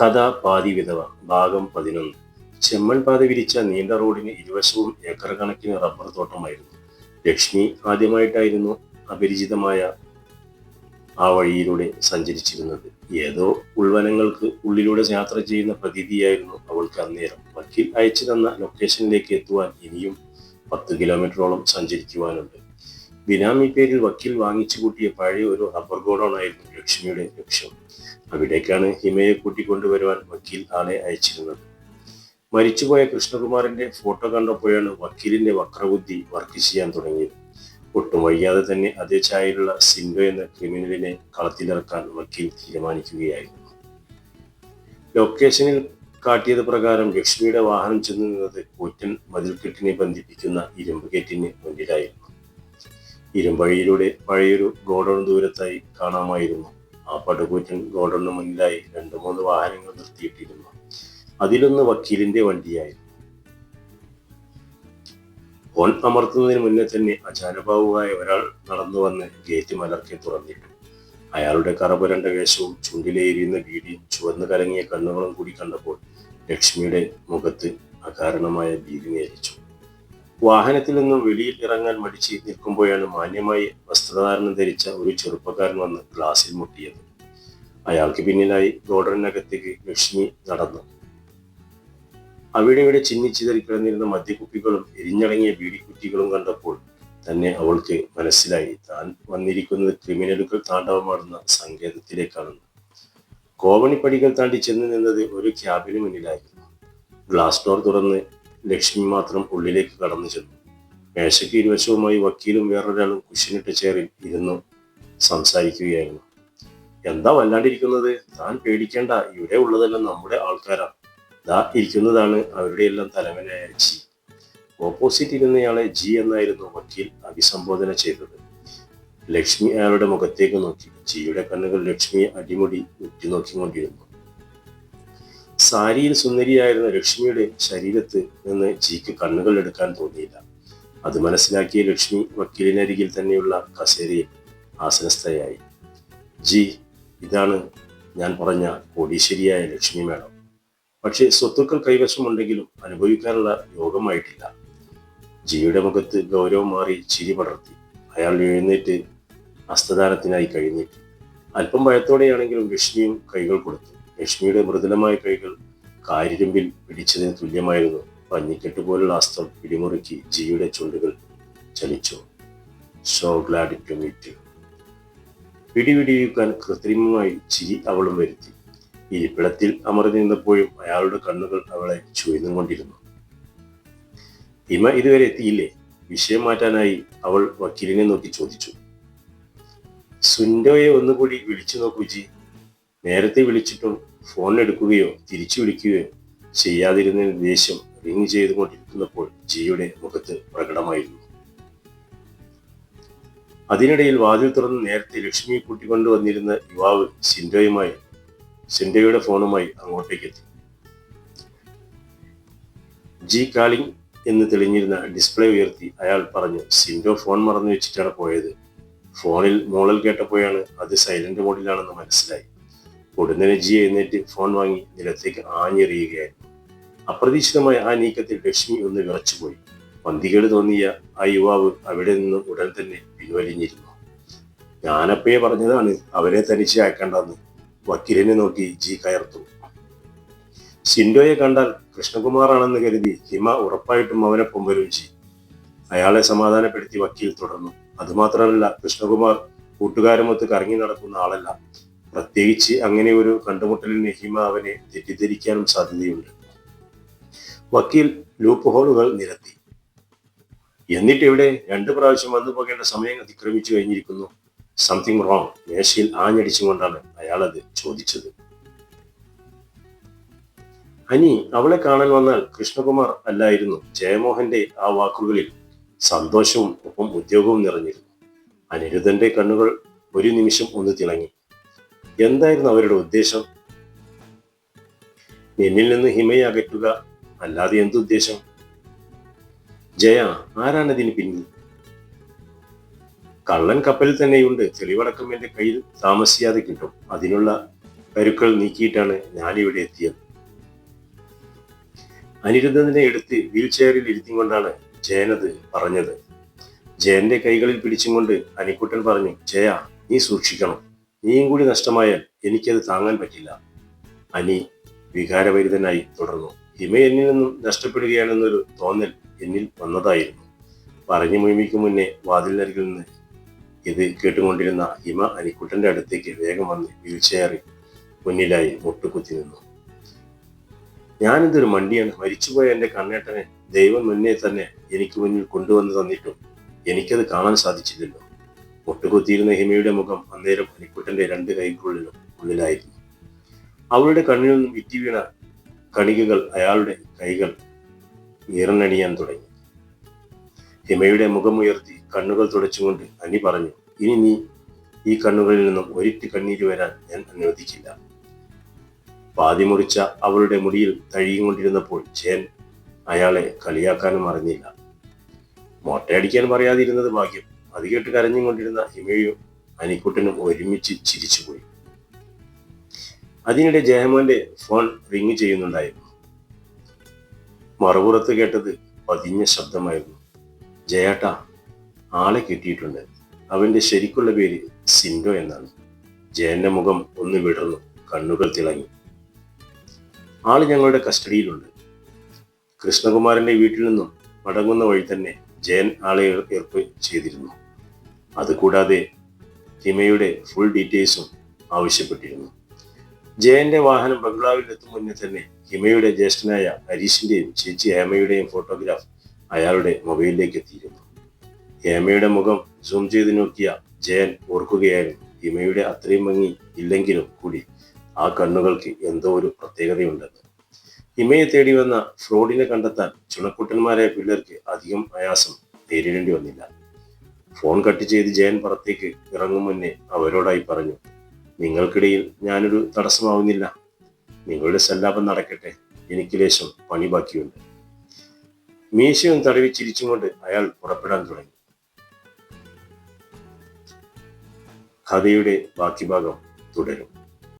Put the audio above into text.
കഥ പാതി വിധവ ഭാഗം പതിനൊന്ന്. ചെമ്മൺ പാത വിരിച്ച നീണ്ട റോഡിന് ഇരുവശവും ഏക്കർ കണക്കിന് റബ്ബർ തോട്ടമായിരുന്നു. ലക്ഷ്മി ആദ്യമായിട്ടായിരുന്നു അപരിചിതമായ ആ വഴിയിലൂടെ സഞ്ചരിച്ചിരുന്നത്. ഏതോ ഉൾവനങ്ങൾക്ക് ഉള്ളിലൂടെ യാത്ര ചെയ്യുന്ന പ്രതീതിയായിരുന്നു അവൾക്ക് അന്നേരം. വക്കീൽ അയച്ചു തന്ന ലൊക്കേഷനിലേക്ക് എത്തുവാൻ ഇനിയും പത്ത് കിലോമീറ്ററോളം സഞ്ചരിക്കുവാനുണ്ട്. ബിനാമി പേരിൽ വക്കീൽ വാങ്ങിച്ചു കൂട്ടിയ പഴയ ഒരു റബ്ബർ ഗോഡോണായിരുന്നു ലക്ഷ്മിയുടെ ലക്ഷ്യം. അവിടേക്കാണ് ഹിമയെ കൂട്ടിക്കൊണ്ടുവരുവാൻ വക്കീൽ ആളെ അയച്ചിരുന്നത്. മരിച്ചുപോയ കൃഷ്ണകുമാറിന്റെ ഫോട്ടോ കണ്ടപ്പോഴാണ് വക്കീലിന്റെ വക്രബുദ്ധി വർക്ക് ചെയ്യാൻ തുടങ്ങിയത്. ഒട്ടും വയ്യാതെ തന്നെ അതേ ചായയിലുള്ള സിംഗോ എന്ന ക്രിമിനലിനെ കളത്തിലിറക്കാൻ വക്കീൽ തീരുമാനിക്കുകയായിരുന്നു. ലൊക്കേഷനിൽ കാട്ടിയത് പ്രകാരം ലക്ഷ്മിയുടെ വാഹനം ചെന്നു നിന്നത് കൂറ്റൻ മതിൽക്കെട്ടിനെ ബന്ധിപ്പിക്കുന്ന ഇരുമ്പ് ഗേറ്റിന് മുന്നിലായിരുന്നു. ഇരുമ്പഴിയിലൂടെ പഴയൊരു ഗോഡൌൺ ദൂരത്തായി കാണാമായിരുന്നു. ആ പടുകൂറ്റൻ ഗോഡൌണിന് മുന്നിലായി രണ്ടു മൂന്ന് വാഹനങ്ങൾ നിർത്തിയിട്ടിരുന്നു. അതിലൊന്ന് വക്കീലിന്റെ വണ്ടിയായിരുന്നു. ഫോൺ അമർത്തുന്നതിന് മുന്നേ തന്നെ അജാനുഭാവുമായ ഒരാൾ നടന്നു വന്ന് ഗേറ്റ് മലർക്കെ തുറന്നിട്ടു. അയാളുടെ കറപുരണ്ട വേഷവും ചുണ്ടിലേരിയുന്ന വീടിയും ചുവന്നു കലങ്ങിയ കണ്ണുകളും കൂടി കണ്ടപ്പോൾ ലക്ഷ്മിയുടെ മുഖത്ത് അകാരണമായ ഭീതി നേരിച്ചു. വാഹനത്തിൽ നിന്നും വെളിയിൽ ഇറങ്ങാൻ മടിച്ച് നിൽക്കുമ്പോഴാണ് മാന്യമായി വസ്ത്രധാരണം ധരിച്ച ഒരു ചെറുപ്പക്കാരൻ വന്ന് ഗ്ലാസിൽ മുട്ടിയത്. അയാൾക്ക് പിന്നിലായി ഗോഡറിനകത്തേക്ക് ലക്ഷ്മി നടന്നു. അവിടെ ഇവിടെ ചിന്നിച്ചിതറി കിടന്നിരുന്ന മദ്യക്കുപ്പികളും എരിഞ്ഞടങ്ങിയ ബീഡിക്കുറ്റികളും കണ്ടപ്പോൾ തന്നെ അവൾക്ക് മനസ്സിലായി. താൻ വന്നിരിക്കുന്നത് ക്രിമിനലുകൾ താണ്ഡവമാടുന്ന സങ്കേതത്തിലേക്കാണെന്ന്. കോവണിപ്പടികൾ താണ്ടി ചെന്ന് നിന്നത് ഒരു ക്യാബിന് മുന്നിലായിരുന്നു. ഗ്ലാസ് ഡോർ തുറന്ന് ലക്ഷ്മി മാത്രം ഉള്ളിലേക്ക് കടന്നു ചെന്നു. മേശയ്ക്ക് ഇരുവശവുമായി വക്കീലും വേറൊരാളും കുശിനിട്ട ചേറിൽ ഇരുന്നു സംസാരിക്കുകയായിരുന്നു. എന്താ വല്ലാണ്ടിരിക്കുന്നത്? താൻ പേടിക്കേണ്ട. ഇവിടെ ഉള്ളതെല്ലാം നമ്മുടെ ആൾക്കാരാണ്. ദാ ഇരിക്കുന്നതാണ് അവരുടെ എല്ലാം തലവനായ ജി. ഓപ്പോസിറ്റ് ഇരുന്നയാളെ ജി എന്നായിരുന്നു വക്കീൽ അഭിസംബോധന ചെയ്തത്. ലക്ഷ്മി അയാളുടെ മുഖത്തേക്ക് നോക്കി. ജിയുടെ കണ്ണുകൾ ലക്ഷ്മിയെ അടിമുടി ഉറ്റുനോക്കിക്കൊണ്ടിരുന്നു. സാരിയിൽ സുന്ദരിയായിരുന്ന ലക്ഷ്മിയുടെ ശരീരത്ത് നിന്ന് ജിക്ക് കണ്ണുകൾ എടുക്കാൻ തോന്നിയില്ല. അത് മനസ്സിലാക്കിയ ലക്ഷ്മി വക്കീലിനരികിൽ തന്നെയുള്ള കസേരയിൽ ആസനസ്ഥയായി. ജി ഇതാണ് ഞാൻ പറഞ്ഞ കോടീശ്വരിയായ ലക്ഷ്മി മേഡം. പക്ഷേ സ്വത്തുക്കൾ കൈവശമുണ്ടെങ്കിലും അനുഭവിക്കാനുള്ള യോഗമായിട്ടില്ല. ജിയുടെ മുഖത്ത് ഗൗരവം മാറി ചിരി പടർത്തി. അയാൾ എഴുന്നേറ്റ് ഹസ്തദാനത്തിനായി കഴിഞ്ഞിട്ട്. അല്പം ഭയത്തോടെയാണെങ്കിലും ലക്ഷ്മിയും കൈകൾ കൊടുത്തു. ലക്ഷ്മിയുടെ മൃദുലമായ കൈകൾ കാരിരുമ്പിൽ പിടിച്ചതിന് തുല്യമായിരുന്നു. പഞ്ഞിക്കെട്ട് പോലുള്ള അസ്ത്രം പിടിമുറുക്കി ജിയുടെ ചുണ്ടുകൾ ചലിച്ചു. സോ ഗ്ലാഡ് ടു മീറ്റ് പിടിപിടിയുക്കാൻ കൃത്രിമമായി ചിരി അവളും വരുത്തി. ഇരിപ്പിടത്തിൽ അമർന്നു നിന്നപ്പോഴും അയാളുടെ കണ്ണുകൾ അവളെ ചുയന്നുകൊണ്ടിരുന്നു ഹിമ ഇതുവരെ എത്തിയില്ലേ? വിഷയം മാറ്റാനായി അവൾ വക്കീലിനെ നോക്കി ചോദിച്ചു. സുൻഡോയെ ഒന്നുകൂടി വിളിച്ചു നോക്കൂ ജി. നേരത്തെ വിളിച്ചിട്ടും ഫോൺ എടുക്കുകയോ തിരിച്ചു വിളിക്കുകയോ ചെയ്യാതിരുന്നതിന് ദേഷ്യം റിങ് ചെയ്തുകൊണ്ടിരിക്കുന്നപ്പോൾ ജിയുടെ മുഖത്ത് പ്രകടമായിരുന്നു. അതിനിടയിൽ വാതിൽ തുറന്ന് നേരത്തെ ലക്ഷ്മിയെ കൂട്ടിക്കൊണ്ടുവന്നിരുന്ന യുവാവ് സിൻഡോയുമായി സിൻഡോയുടെ ഫോണുമായി അങ്ങോട്ടേക്ക് എത്തി ജി കാളിംഗ് എന്ന് തെളിഞ്ഞിരുന്ന ഡിസ്പ്ലേ ഉയർത്തി അയാൾ പറഞ്ഞു സിൻഡോ ഫോൺ മറന്നു വെച്ചിട്ടാണ് പോയത്. ഫോണിൽ മോളൽ കേട്ടപ്പോഴാണ് അത് സൈലന്റ് മോഡിലാണെന്ന് മനസ്സിലായി. ഉടനെ ജി എഴുന്നേറ്റ് ഫോൺ വാങ്ങി നിലത്തേക്ക് ആഞ്ഞെറിയുകയായിരുന്നു. അപ്രതീക്ഷിതമായ ആ നീക്കത്തിൽ ലക്ഷ്മി ഒന്ന് വിറച്ചുപോയി. പന്തികേട് തോന്നിയ ആ യുവാവ് അവിടെ നിന്ന് ഉടൻ തന്നെ പിൻവലിഞ്ഞിരുന്നു. ഞാനപ്പയെ പറഞ്ഞതാണ് അവരെ തനിച്ച് അയക്കണ്ടെന്ന് വക്കീലിനെ നോക്കി ജി കയർത്തു. സിൻഡോയെ കണ്ടാൽ കൃഷ്ണകുമാറാണെന്ന് കരുതി ഹിമ ഉറപ്പായിട്ടും അവനൊപ്പം വരും ജി. അയാളെ സമാധാനപ്പെടുത്തി വക്കീൽ തുടർന്നു. അതുമാത്രമല്ല കൃഷ്ണകുമാർ കൂട്ടുകാരുമൊത്ത് കറങ്ങി നടക്കുന്ന ആളല്ല. പ്രത്യേകിച്ച് അങ്ങനെ ഒരു കണ്ടുമുട്ടലിന് ഹിമ അവനെ തെറ്റിദ്ധരിക്കാനും സാധ്യതയുണ്ട്. വക്കീൽ ലൂപ്പ് ഹോളുകൾ നിരത്തി. എന്നിട്ട് ഇവിടെ രണ്ടു പ്രാവശ്യം വന്നു പോകേണ്ട സമയം അതിക്രമിച്ചു കഴിഞ്ഞിരിക്കുന്നു. സംതിങ് റോങ് മേശയിൽ ആഞ്ഞടിച്ചുകൊണ്ടാണ് അയാൾ അത് ചോദിച്ചത്. അനി അവളെ കാണാൻ വന്നാൽ കൃഷ്ണകുമാർ അല്ലായിരുന്നു. ജയമോഹന്റെ ആ വാക്കുകളിൽ സന്തോഷവും ഒപ്പം ഉദ്യോഗവും നിറഞ്ഞിരുന്നു. അനിരുദ്ധന്റെ കണ്ണുകൾ ഒരു നിമിഷം ഒന്ന് തിളങ്ങി. എന്തായിരുന്നു അവരുടെ ഉദ്ദേശം? നിന്നിൽ നിന്ന് ഹിമയെ അകറ്റുക അല്ലാതെ എന്തുദ്ദേശം ജയ ആരാണ് പിന്നിൽ? കള്ളൻ കപ്പലിൽ തന്നെയുണ്ട്. തെളിവടക്കം എന്റെ കയ്യിൽ താമസിയാതെ കിട്ടും. അതിനുള്ള കരുക്കൾ നീക്കിയിട്ടാണ് ഞാനിവിടെ എത്തിയത്. അനിരുദ്ധനെ എടുത്ത് വീൽ ചെയറിൽ ഇരുത്തിക്കൊണ്ടാണ് ജയനത് പറഞ്ഞത്. ജയന്റെ കൈകളിൽ പിടിച്ചും കൊണ്ട് അനിക്കുട്ടൻ പറഞ്ഞു ജയ നീ സൂക്ഷിക്കണം. നീയും കൂടി നഷ്ടമായാൽ എനിക്കത് താങ്ങാൻ പറ്റില്ല. അനി വികാരഭരിതനായി തുടർന്നു. ഹിമ എന്നിൽ നിന്നും നഷ്ടപ്പെടുകയാണെന്നൊരു തോന്നൽ എന്നിൽ വന്നതായിരുന്നു. പറഞ്ഞു മുഴുമിക്ക് മുന്നേ വാതിലിനരികിൽ നിന്ന് ഇത് കേട്ടുകൊണ്ടിരുന്ന ഹിമ അനിക്കുട്ടന്റെ അടുത്തേക്ക് വേഗം വന്ന് വീൽ ചെയറിൽ മുന്നിലായി മുട്ടുകുത്തി നിന്നു. ഞാനിതൊരു മണ്ടിയാണ്. മരിച്ചുപോയ എന്റെ കണ്ണേട്ടനെ ദൈവം മുന്നേ തന്നെ എനിക്ക് മുന്നിൽ കൊണ്ടുവന്ന് തന്നിട്ടും എനിക്കത് കാണാൻ സാധിച്ചില്ലല്ലോ. മുട്ടുകുത്തിയിരുന്ന ഹിമയുടെ മുഖം അന്നേരം അനിക്കുട്ടന്റെ രണ്ട് കൈക്കുള്ളിലും ഉള്ളിലായിരുന്നു. അവളുടെ കണ്ണിൽ നിന്നും വിറ്റി വീണ കണികകൾ അയാളുടെ കൈകൾ ഈറനണിയാൻ തുടങ്ങി. ഹിമയുടെ മുഖമുയർത്തി കണ്ണുകൾ തുടച്ചുകൊണ്ട് അനി പറഞ്ഞു ഇനി നീ ഈ കണ്ണുകളിൽ നിന്നും ഒരിറ്റ് കണ്ണീര് വരാൻ ഞാൻ അനുവദിക്കില്ല പാതി മുറിച്ച അവളുടെ മുടിയിൽ തഴിയുകൊണ്ടിരുന്നപ്പോൾ ചേൻ അയാളെ കളിയാക്കാനും അറിഞ്ഞില്ല. മോട്ടയടിക്കാൻ പറയാതിരുന്നത് ഭാഗ്യം അത് കേട്ട് കരഞ്ഞുകൊണ്ടിരുന്ന ഹിമയും അനിക്കുട്ടനും ഒരുമിച്ച് ചിരിച്ചുപോയി. അതിനിടെ ജയമോന്റെ ഫോൺ റിങ് ചെയ്യുന്നുണ്ടായിരുന്നു. മറുപുറത്ത് കേട്ടത് പതിഞ്ഞ ശബ്ദമായിരുന്നു. ജയേട്ട ആളെ കിട്ടിയിട്ടുണ്ട്. അവന്റെ ശരിക്കുള്ള പേര് സിൻഡോ എന്നാണ്. ജയന്റെ മുഖം ഒന്ന് വിടർന്നു കണ്ണുകൾ തിളങ്ങി. ആൾ ഞങ്ങളുടെ കസ്റ്റഡിയിലുണ്ട്. കൃഷ്ണകുമാരന്റെ വീട്ടിൽ നിന്നും മടങ്ങുന്ന വഴി തന്നെ ജയൻ ആളെ ഏർ- ഏർപ്പ് ചെയ്തിരുന്നു. അതുകൂടാതെ ഹിമയുടെ ഫുൾ ഡീറ്റെയിൽസും ആവശ്യപ്പെട്ടിരുന്നു. ജയന്റെ വാഹനം ബംഗ്ലാവിൽ എത്തും മുന്നേ തന്നെ ഹിമയുടെ ജ്യേഷ്ഠനായ ഹരീഷിന്റെയും ചേച്ചി ഹേമയുടെയും ഫോട്ടോഗ്രാഫ് അയാളുടെ മൊബൈലിലേക്ക് എത്തിയിരുന്നു. ഹേമയുടെ മുഖം സൂം ചെയ്ത് നോക്കിയ ജയൻ ഓർക്കുകയായിരുന്നു ഹിമയുടെ അത്രയും ഭംഗി ഇല്ലെങ്കിലും കൂടി ആ കണ്ണുകൾക്ക് എന്തോ ഒരു പ്രത്യേകതയുണ്ടെന്ന്. ഹിമയെ തേടി വന്ന ഫ്രോഡിനെ കണ്ടെത്താൻ ചുണക്കുട്ടന്മാരായ പിള്ളേർക്ക് അധികം പ്രയാസം നേരിടേണ്ടി വന്നില്ല. ഫോൺ കട്ട് ചെയ്ത് ജയൻ പുറത്തേക്ക് ഇറങ്ങും മുന്നേ അവരോടായി പറഞ്ഞു നിങ്ങൾക്കിടയിൽ ഞാനൊരു തടസ്സമാവുന്നില്ല. നിങ്ങളുടെ സല്ലാപം നടക്കട്ടെ. എനിക്ക് ലേശം പണി ബാക്കിയുണ്ട്. മീശയും തടവി ചിരിച്ചുകൊണ്ട് അയാൾ പുറപ്പെടാൻ തുടങ്ങി. കഥയുടെ ബാക്കി ഭാഗം തുടരും.